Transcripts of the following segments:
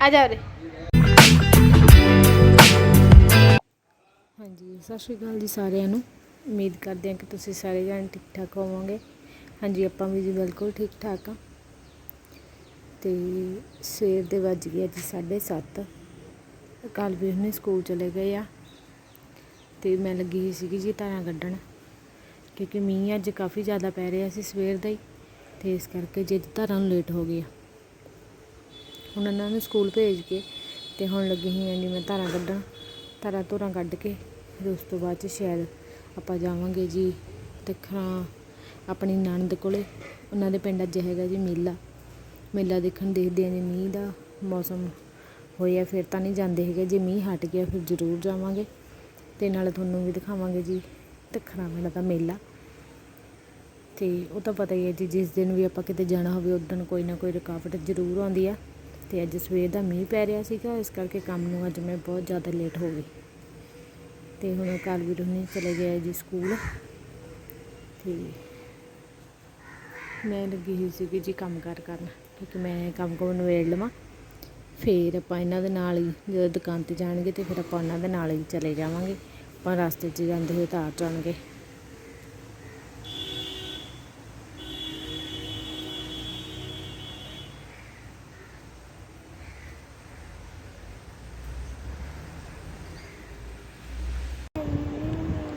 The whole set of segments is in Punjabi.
ਆ ਜਾ ਰੇ ਹਾਂਜੀ, ਸਤਿ ਸ਼੍ਰੀ ਅਕਾਲ ਜੀ ਸਾਰਿਆਂ ਨੂੰ। ਉਮੀਦ ਕਰਦੇ ਹਾਂ ਕਿ ਤੁਸੀਂ ਸਾਰੇ ਜਣ ਠੀਕ ਠਾਕ ਹੋਵੋਗੇ। ਹਾਂਜੀ, ਆਪਾਂ ਵੀ ਜੀ ਬਿਲਕੁਲ ਠੀਕ ਠਾਕ ਆ ਤੇ ਸਵੇਰ ਦੇ ਵੱਜ ਗਏ ਜੀ 7:30 ਕੱਲ ਵੀ ਉਹਨੇ ਸਕੂਲ ਚਲੇ ਗਏ ਆ। ਤੇ ਮੈਂ ਲੱਗੀ ਹੋਈ ਸੀਗੀ ਜੀ ਧਾਰਾਂ ਕੱਢਣ। ਕਿਉਂਕਿ ਮੀਂਹ ਅੱਜ ਕਾਫੀ ਜ਼ਿਆਦਾ ਪੈ ਰਿਹਾ ਸੀ ਸਵੇਰ ਦਾ ਹੀ, ਤੇ ਇਸ ਕਰਕੇ ਜੇ ਧਾਰਾਂ ਨੂੰ ਲੇਟ ਹੋ ਗਿਆ ਹੁਣ ਇਹਨਾਂ ਨੂੰ ਸਕੂਲ ਭੇਜ ਕੇ ਤੇ ਹੁਣ ਲੱਗੀ ਹੋਈਆਂ ਜੀ ਮੈਂ ਧਾਰਾਂ ਕੱਢਣ, ਧਾਰਾਂ ਧੁਰਾਂ ਕੱਢ ਕੇ ਫਿਰ ਉਸ ਤੋਂ ਬਾਅਦ ਚ ਸ਼ਾਇਦ ਆਪਾਂ ਜਾਵਾਂਗੇ ਜੀ ਦੇਖਣਾ ਆਪਣੀ ਨਣਦ ਕੋਲੇ, ਉਹਨਾਂ ਦੇ ਪਿੰਡ ਅੱਜ ਹੈਗਾ ਜੀ ਮੇਲਾ। ਮੇਲਾ ਦੇਖਣ ਦੇਖਦੇ ਆਂ ਜੀ ਮੀਂਹ ਦਾ ਮੌਸਮ ਹੋਇਆ, ਫਿਰ ਤਾਂ ਨਹੀਂ ਜਾਂਦੇ ਹੈਗੇ, ਜੇ ਮੀਂਹ ਹਟ ਗਿਆ ਫਿਰ ਜ਼ਰੂਰ ਜਾਵਾਂਗੇ। ਤੇ ਨਾਲ ਤੁਹਾਨੂੰ ਵੀ ਦਿਖਾਵਾਂਗੇ ਜੀ ਦੱਖਣਾ ਮੇਲਾ ਦਾ ਮੇਲਾ। ਤੇ ਉਹ ਤਾਂ ਪਤਾ ਹੀ ਹੈ ਜੀ, ਜਿਸ ਦਿਨ ਵੀ ਆਪਾਂ ਕਿਤੇ ਜਾਣਾ ਹੋਵੇ ਉਦੋਂ ਕੋਈ ਨਾ ਕੋਈ ਰੁਕਾਵਟ ਜ਼ਰੂਰ ਆਉਂਦੀ ਆ। ਤੇ ਅੱਜ ਸਵੇਰ ਦਾ ਮੀਂਹ ਪੈ ਰਿਹਾ ਸੀਗਾ, ਇਸ ਕਰਕੇ ਕੰਮ ਨੂੰ ਅੱਜ ਮੈਂ ਬਹੁਤ ਜ਼ਿਆਦਾ ਲੇਟ ਹੋ ਗਈ। ਤੇ ਹੁਣ ਕਾਲਵੀਰ ਹੁਣੀ ਚਲੇ ਗਿਆ ਜੀ ਸਕੂਲ। ਤੇ ਮੈਂ ਲੱਗੀ ਹੋਈ ਸੀਗੀ ਜੀ ਕੰਮ ਕਾਰ ਕਰਨ, ਕਿਉਂਕਿ ਮੈਂ ਕੰਮ ਕੋਲ ਨਵੇੜ ਲਵਾਂ। ਫਿਰ ਆਪਾਂ ਇਹਨਾਂ ਦੇ ਨਾਲ ਹੀ, ਜਦੋਂ ਦੁਕਾਨ ਤੇ ਜਾਣਗੇ ਤੇ ਫਿਰ ਆਪਾਂ ਉਹਨਾਂ ਦੇ ਨਾਲ ਹੀ ਚਲੇ ਜਾਵਾਂਗੇ। ਆਪਾਂ ਰਸਤੇ 'ਚ ਜਾਂਦੇ ਹੋਏ ਤਾਂ ਆ ਜਾਣਗੇ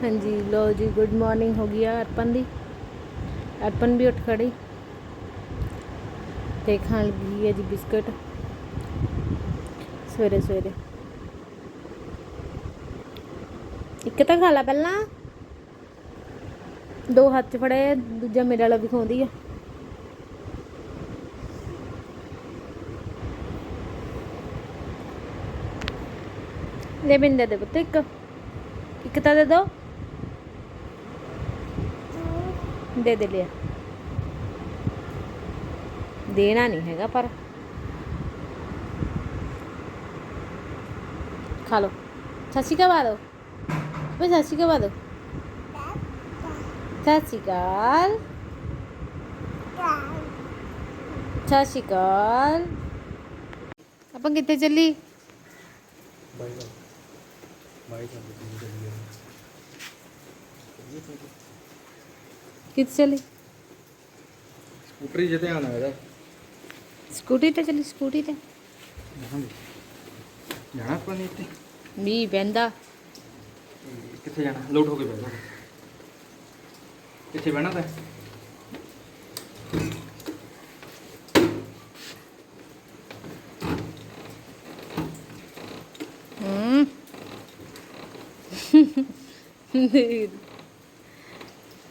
ਹਾਂਜੀ ਲੋ ਜੀ ਗੁੱਡ ਮਾਰਨਿੰਗ ਹੋ ਗਈ ਆ ਅਰਪਨ ਦੀ। ਅਰਪਨ ਵੀ ਉੱਠ ਖੜੀ। ਤੇ ਖਾਣ ਲੱਗੀ ਹੈ ਜੀ ਬਿਸਕਟ। ਸਵੇਰੇ ਸਵੇਰੇ ਇੱਕ ਤਾਂ ਖਾ ਲਾ ਪਹਿਲਾਂ। ਦੋ ਹੱਥ 'ਚ ਫੜਿਆ ਦੂਜਾ ਮੇਰੇ ਵਾਲਾ ਵਿਖਾਉਂਦੀ ਆ। ਲੈ ਬਿੰਦੇ ਦੇ ਪੁੱਤ ਇੱਕ। ਇੱਕ ਤਾਂ ਦੇ ਦੋ। ਦੇ ਦੇ ਲਿਆ। ਦੇਣਾ ਨਹੀਂ ਹੈਗਾ ਪਰ। ਖਾ ਲਓ। ਸੱਸੀ ਕਾ ਦੋ ਬਈ ਸੱਸੀ ਕਾ ਦੋ ਸਤਿ ਸ਼੍ਰੀ ਅਕਾਲ। ਸਤਿ ਸ਼੍ਰੀ ਅਕਾਲ। ਆਪਾਂ ਕਿੱਥੇ ਚੱਲੀ? ਕਿੱਥੇ ਚੱਲੀ? ਉਪਰੀ ਜਿਤੇ ਆਣਾ ਇਹਦਾ। ਸਕੂਟੀ ਤੇ ਚੱਲੀ ਸਕੂਟੀ ਤੇ। ਜਾਣਾ ਆਪਾਂ ਨਹੀਂ ਇੱਥੇ ਮੀਂਹ ਪੈਂਦਾ। ਕਿੱਥੇ ਜਾਣਾ? ਲੋਟ ਹੋ ਕੇ ਬੈਠੋ ਕਿੱਥੇ ਬਹਿਣਾ ਤੈਂ? ਹੂੰ।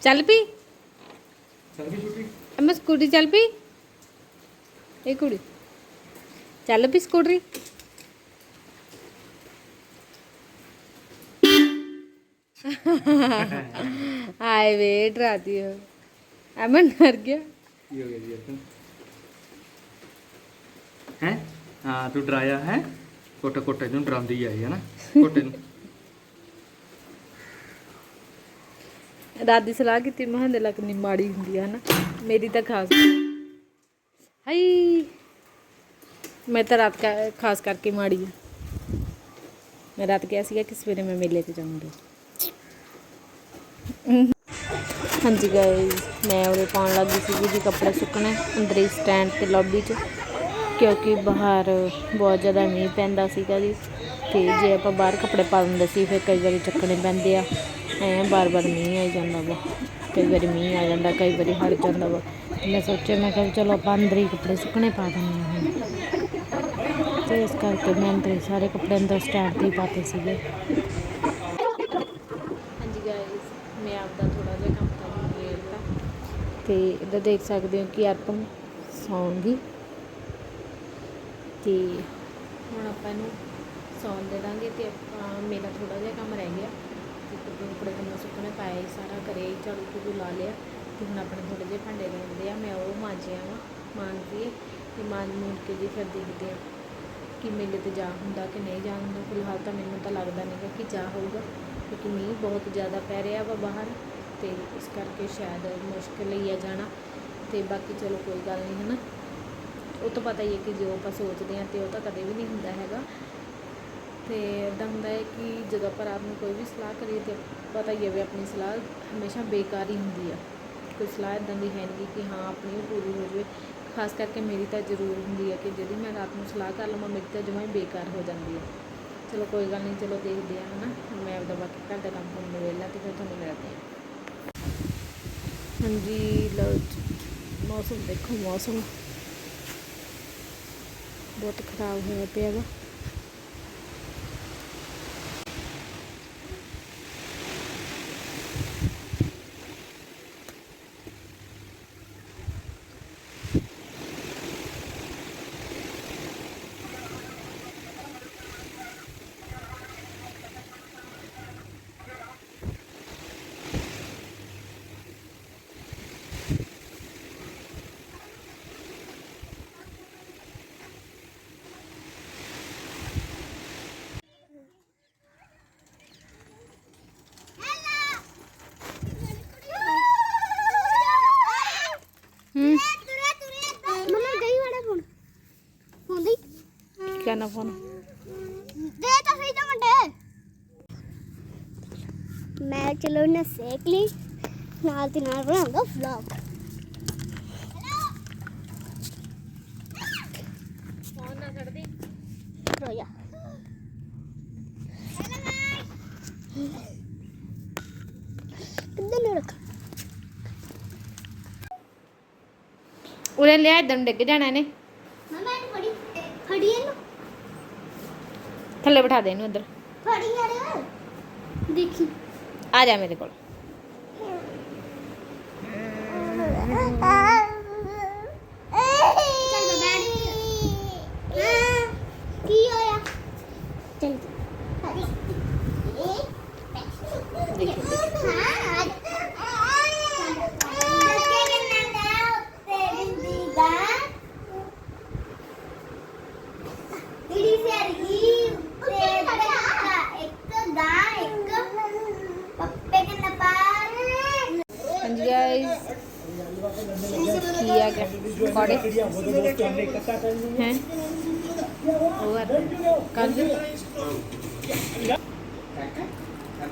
ਚੱਲ ਪਈ? ਚੱਲ ਵੀ ਛੁੱਟੀ। ਅਮਾ ਸਕੂਟੀ ਚੱਲ ਪਈ? ਇਹ ਕੁੜੀ। ਚੱਲ ਪਈ ਸਕੂਟਰੀ? ਵੇ ਡਰਾਤੀ ਹੋ ਅਮਨ ਡਰ ਗਿਆ। ਕੀ ਹੋ ਗਿਆ ਜੀ ਇੱਥੇ? ਹੈ? ਹਾਂ ਤੂੰ ਡਰਾਇਆ ਹੈ? ਕੋਟਾ ਕੋਟੇ ਨੂੰ ਡਰਾਉਂਦੀ ਆਈ ਹੈ ਨਾ ਕੋਟੇ ਨੂੰ। ਰਾਤ ਦੀ ਸਲਾਹ ਕੀਤੀ ਮੈਂ ਹੰਦੇ ਲੱਗ ਨਹੀਂ ਮਾੜੀ ਹੁੰਦੀ ਹੈ ਨਾ ਮੇਰੀ ਤਾਂ ਖਾਸ ਹਾਈ। ਮੈਂ ਤਾਂ ਰਾਤ ਕਾ ਖਾਸ ਕਰਕੇ ਮਾੜੀ ਹਾਂ ਮੈਂ ਰਾਤ ਕਿਹਾ ਸੀਗਾ ਕਿ ਸਵੇਰੇ ਮੈਂ ਮੇਲੇ ਤੇ ਜਾਊਂਗੀ। ਹਾਂਜੀ ਗਾਇਸ ਮੈਂ ਉਹਦੇ ਪਾਉਣ ਲੱਗੀ ਸੀਗੀ ਜੀ ਕੱਪੜੇ ਸੁੱਕਣੇ ਅੰਦਰ ਹੀ ਸਟੈਂਡ ਤੇ ਲੌਬੀ 'ਚ, ਕਿਉਂਕਿ ਬਾਹਰ ਬਹੁਤ ਜ਼ਿਆਦਾ ਮੀਂਹ ਪੈਂਦਾ ਸੀਗਾ ਜੀ। ਤੇ ਜੇ ਆਪਾਂ ਬਾਹਰ ਕੱਪੜੇ ਪਾ ਦਿੰਦੇ ਸੀ, ਫਿਰ ਕਈ ਵਾਰੀ ਚੱਕਣੇ ਪੈਂਦੇ ਆ। ਐ ਬਾਰ-ਬਾਰ ਮੀਂਹ ਆਈ ਜਾਂਦਾ ਵਾ। ਕਈ ਵਾਰੀ ਮੀਂਹ ਆ ਜਾਂਦਾ, ਕਈ ਵਾਰੀ ਹਟ ਜਾਂਦਾ ਵਾ। ਤੇ ਮੈਂ ਸੋਚਿਆ, ਮੈਂ ਕਿਹਾ ਵੀ ਚਲੋ ਆਪਾਂ ਅੰਦਰ ਹੀ ਕੱਪੜੇ ਸੁੱਕਣੇ ਪਾ ਦਿੰਦੇ ਹਾਂ ਹੁਣ। ਤੇ ਇਸ ਕਰਕੇ ਮੈਂ ਅੰਦਰ ਹੀ ਸਾਰੇ ਕੱਪੜੇ ਅੰਦਰ ਸਟੈਂਡ ਤੇ ਹੀ ਪਾਤੇ ਸੀਗੇ ਹਾਂਜੀ ਗਾਇਸ ਮੈਂ ਆਪਦਾ ਥੋੜਾ ਜਿਹਾ ਕੰਮ ਤਾਂ ਨਿਬੇੜਤਾ ਤੇ ਇੱਧਰ ਦੇਖ ਸਕਦੇ ਹੋ ਕਿ ਅਰਪਨ ਸੌਂਗੀ ਤੇ ਹੁਣ ਆਪਾਂ ਇਹਨੂੰ ਸੌਣ ਦੇ ਦਾਂਗੇ ਤੇ ਆਪਾਂ ਮੇਰਾ ਥੋੜਾ ਜਿਹਾ ਕੰਮ ਰਹਿ ਗਿਆ। ਤੇ ਕੱਪੜੇ ਕੁਪੜੇ ਕੰਨਾ ਸੁੱਕਣੇ ਪਾਏ ਸਾਰਾ ਕਰੇ ਝਾੜੂ ਝੂੜੂ ਲਾ ਲਿਆ। ਤੇ ਹੁਣ ਆਪਣੇ ਥੋੜੇ ਜਿਹੇ ਭਾਂਡੇ ਰਹਿੰਦੇ ਆ, ਮੈਂ ਉਹ ਮਾਂਜਿਆ ਵਾ ਮਾਂਜਦੀ ਤੇ ਮਾਂਜ ਮੂੰਜ ਕੇ ਜੀ ਫਿਰ ਦੇਖਦੇ ਆ ਕਿ ਮੇਲੇ ਤੇ ਜਾ ਹੁੰਦਾ ਕਿ ਨਹੀਂ ਜਾ ਹੁੰਦਾ। ਫਿਲਹਾਲ ਤਾਂ ਮੈਨੂੰ ਤਾਂ ਲੱਗਦਾ ਨਹੀਂਗਾ ਕਿ ਜਾ ਹੋਊਗਾ, ਕਿਉਂਕਿ ਮੀਂਹ ਬਹੁਤ ਜ਼ਿਆਦਾ ਪੈ ਰਿਹਾ ਵਾ ਬਾਹਰ। ਤੇ ਇਸ ਕਰਕੇ ਸ਼ਾਇਦ ਮੁਸ਼ਕਿਲ ਹੀ ਆ ਜਾਣਾ ਤੇ ਬਾਕੀ ਚਲੋ ਕੋਈ ਗੱਲ ਨਹੀਂ, ਹਨਾ? ਉਹ ਤਾਂ ਪਤਾ ਹੀ ਹੈ ਕਿ ਜੋ ਆਪਾਂ ਸੋਚਦੇ ਹਾਂ ਤੇ ਉਹ ਤਾਂ ਕਦੇ ਵੀ ਨਹੀਂ ਹੁੰਦਾ ਹੈਗਾ। ਤੇ ਇਦਾਂ ਹੁੰਦਾ ਹੈ ਕਿ ਜਦੋਂ ਆਪਾਂ ਰਾਤ ਨੂੰ ਕੋਈ ਵੀ ਸਲਾਹ ਕਰੀਏ ਤੇ ਪਤਾ ਹੀ ਹੈ ਵੀ ਆਪਣੀ ਸਲਾਹ ਹਮੇਸ਼ਾ ਬੇਕਾਰ ਹੀ ਹੁੰਦੀ ਆ। ਕੋਈ ਸਲਾਹ ਇਦਾਂ ਦੀ ਹੈ ਨਹੀਂ ਕਿ ਹਾਂ, ਆਪਣੀ ਵੀ ਪੂਰੀ ਹੋ ਜਾਵੇ। ਖਾਸ ਕਰਕੇ ਮੇਰੀ ਤਾਂ ਜ਼ਰੂਰ ਹੁੰਦੀ ਹੈ ਕਿ ਜਿਹੜੀ ਮੈਂ ਰਾਤ ਨੂੰ ਸਲਾਹ ਕਰ ਲਵਾਂ, ਮੇਰੀ ਤਾਂ ਜਮਾਂ ਹੀ ਬੇਕਾਰ ਹੋ ਜਾਂਦੀ ਹੈ। ਚਲੋ ਕੋਈ ਗੱਲ ਨਹੀਂ, ਚਲੋ ਦੇਖਦੇ ਆ ਹਨਾ? ਹੁਣ ਮੈਂ ਆਪਦਾ ਬਾਕੀ ਘਰ ਦਾ ਕੰਮ ਨੂੰ ਵੇਲਾ ਤੇ ਫਿਰ ਤੁਹਾਨੂੰ ਮਿਲਦੇ ਆ ਹਾਂਜੀ ਲਓ ਜੀ, ਮੌਸਮ ਦੇਖੋ ਮੌਸਮ ਬਹੁਤ ਖਰਾਬ ਹੋਇਆ ਪਿਆ ਵਾ ਕਿਆ ਨਾ ਫੋਨ ਦੇ ਤਾਂ ਸਹੀ ਤਾਂ ਮੰਡੇ ਮੈਂ ਚਲੋ ਨਾ ਸੇਕ ਲਈ ਨਾਲ ਤੇ ਨਾਲ ਬਣਾਉਂਗਾ ਵਲੌਗ ਫੋਨ ਨਾ ਛੱਡ ਦੇ ਰੋਇਆ ਕਿੱਦਾਂ ਨੂੰ ਰੱਖ ਉਰੇ ਲਿਆ ਇਦਾਂ ਡਿੱਗ ਜਾਣਾ ਇਹਨੇ ਮਮਾ ਇਹਨੂੰ ਫੜੀ ਫੜੀ ਇਹਨੂੰ ਥੱਲੇ ਬਿਠਾ ਦੇ ਇਹਨੂੰ ਇੱਧਰ। ਫੜੀ ਯਾਰ ਦੇਖੀ। ਆ ਜਾ ਮੇਰੇ ਕੋਲ ਚੱਲ ਮੈਂ ਬੈਠ ਕੀ ਹੋਇਆ ਚੱਲ ਦੇਖੋ ਹਾਂਜੀ ਗਾਇਸ ਕੀ ਆ ਗਿਆ ਪਕੌੜੇ ਹੈ ਉਹ ਆ ਕਰ ਦੇ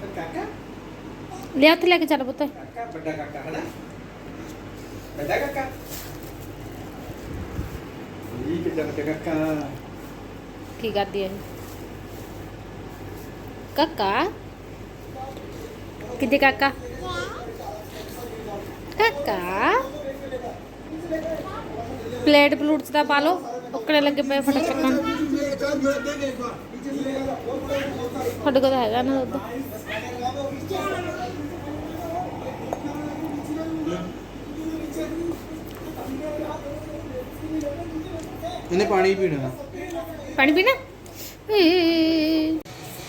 ਕਾਕਾ? ਲਿਆ ਉੱਥੇ ਲੈ ਕੇ ਚੱਲ ਪੁੱਤ। ਕਾਕਾ ਵੱਡਾ ਪਲੇਟ ਪਲੂਟ ਚ ਤਾਂ ਪਾ ਲਓ। ਉੱਕੜੇ ਲੱਗੇ ਪਏ ਫਟ ਚੱਕਣ। ਤੁਹਾਡੇ ਕੋਲ ਤਾਂ ਹੈਗਾ ਨਾ ਦੁੱਧ। ਇਹਨੇ ਪਾਣੀ ਪੀਣਾ। ਪਾਣੀ ਪੀਣਾ?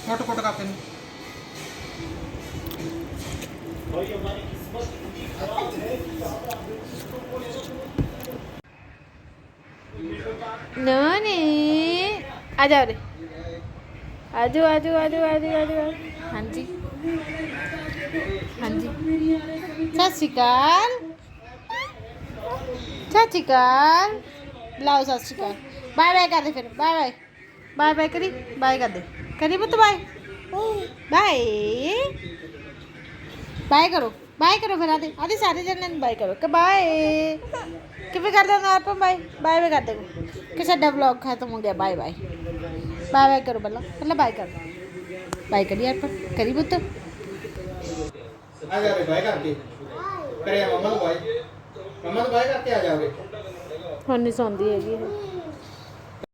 ਕੁੱਟ ਕੁੱਟ ਕਾਕੇ ਨੂੰ ਨੋ ਨੇ ਆ ਜਾ ਉਰੇ ਆਜੋ ਆਜੋ ਆਜੋ ਆਜੋ ਆਜੋ ਹਾਂਜੀ ਹਾਂਜੀ ਸਤਿ ਸ਼੍ਰੀ ਅਕਾਲ ਸਤਿ ਸ਼੍ਰੀ ਅਕਾਲ ਬੁਲਾਓ ਸਤਿ ਸ਼੍ਰੀ ਅਕਾਲ ਬਾਏ ਬਾਏ ਕਰਦੇ ਫਿਰ ਬਾਏ ਬਾਏ ਬਾਏ ਬਾਏ ਕਰੀ ਬਾਏ ਕਰਦੇ ਕਰੀ ਪੁੱਤ ਬਾਏ ਬਾਏ ਬਾਏ ਕਰੋ ਬਾਏ ਕਰੋ ਫਿਰ ਆਦੇ ਆਦੇ ਸਾਰੇ ਜਣਿਆਂ ਨੂੰ ਬਾਏ ਕਰੋ ਕਿ ਬਾਏ। ਕਿਵੇਂ ਕਰਦਾ ਨਾ ਆਪਾਂ ਬਾਏ? ਬਾਏ ਬਾਏ ਕਰਦੇ ਕਿ ਸਾਡਾ ਵਲੌਗ ਖਤਮ ਹੋ ਗਿਆ ਬਾਏ ਬਾਏ। ਬਾਏ ਬਾਏ ਕਰੋ ਬੱਲਾ ਬੱਲਾ ਬਾਏ ਕਰ। ਬਾਏ ਕਰੀ ਪਰ ਕਰੀ ਪੁੱਤ। ਆ ਜਾ ਬਾਈ ਕਰਕੇ। ਕਰਿਆ ਮਮਾ ਨੂੰ ਬਾਈ ਮਮਾ ਨੂੰ ਬਾਈ ਕਰਕੇ ਆ ਜਾਓਗੇ ਹੁਣ ਨਹੀਂ ਸੌਂਦੀ ਹੈਗੀ ਇਹ।